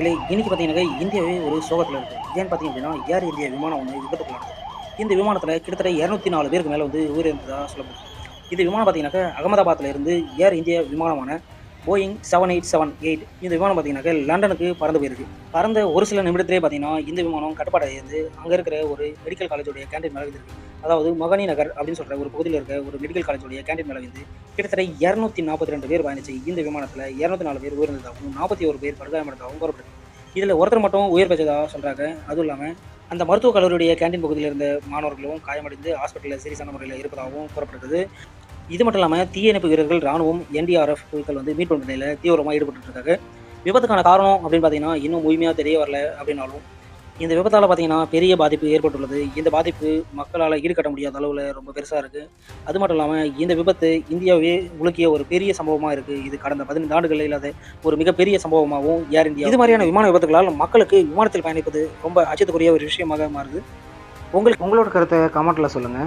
இன்னைக்கு பார்த்தீங்கன்னா இந்தியாவே ஒரு சோகத்தில் இருக்குது ஏன்னு பார்த்தீங்க அப்படின்னா ஏர் இந்தியா விமானம் ஒன்று விபத்துக்குள்ளானது. இந்த விமானத்தில் கிட்டத்தட்ட இரநூத்தி நாலு பேருக்கு மேலே வந்து உயிரிழந்ததாக சொல்லப்படுது. இந்த விமானம் பார்த்தீங்கன்னாக்கா அகமதாபாத்தில் இருந்து ஏர் India விமானமான Boeing seven eight seven eight இந்த விமானம் பார்த்தீங்கன்னாக்கா லண்டனுக்கு பறந்து போயிருக்கு. பறந்த ஒரு சில நிமிடத்திலே பார்த்தீங்கன்னா இந்த விமானம் கட்டுப்பாடை இருந்து அங்கே இருக்கிற ஒரு மெடிக்கல் காலேஜோடைய கேண்டீன் மேலே விழுந்திருக்கு. அதாவது மகனி நகர் அப்படின்னு சொல்கிற ஒரு பகுதியில் இருக்க ஒரு மெடிக்கல் காலேஜோடைய கேண்டீன் மேலே விழுந்து கிட்டத்தட்ட இரநூத்தி நாற்பத்தி ரெண்டு பேர் பயணிச்சு இந்த விமானத்தில் இரநூத்தி நாலு பேர் உயிரிழந்ததாகவும் நாற்பத்தி ஒரு பேர் படுகாயமடைந்ததாகவும் கூறப்படுது. இதில் ஒருத்தர் மட்டும் உயிர் பெற்றதாக சொல்கிறாங்க அதுவும் இல்லாமல் அந்த மருத்துவக் கல்லூரியுடைய கேண்டீன் பகுதியில் இருந்த மாணவர்களும் காயமடைந்து ஹாஸ்பிட்டலில் சீரியஸான முறையில் இருப்பதாகவும் கூறப்பட்டது. இது மட்டும் இல்லாமல் தீயணைப்பு வீரர்கள் ராணுவம் என்டிஆர்எஃப் குழுக்கள் வந்து மீட்பு பணியில் தீவிரமாக ஈடுபட்டு இருக்காங்க. விபத்துக்கான காரணம் அப்படின்னு பார்த்தீங்கன்னா இன்னும் முழுமையாக தெரிய வரல அப்படின்னாலும் இந்த விபத்தால் பார்த்தீங்கன்னா பெரிய பாதிப்பு ஏற்பட்டுள்ளது. இந்த பாதிப்பு மக்களால் ஈடுகட்ட முடியாத அளவில் ரொம்ப பெருசாக இருக்குது அது மட்டும் இல்லாமல் இந்த விபத்து இந்தியாவே உலுக்கிய ஒரு பெரிய சம்பவமாக இருக்குது இது கடந்த பதினைந்து ஆண்டுகளில் இல்லாத ஒரு மிகப்பெரிய சம்பவமாகவும் ஏர் இந்தியா இது மாதிரியான விமான விபத்துகளால் மக்களுக்கு விமானத்தில் பயணிப்பது ரொம்ப அச்சத்துக்குரிய ஒரு விஷயமாக மாறுது. உங்களுக்கு உங்களோட கருத்தை கமெண்ட்டில் சொல்லுங்கள்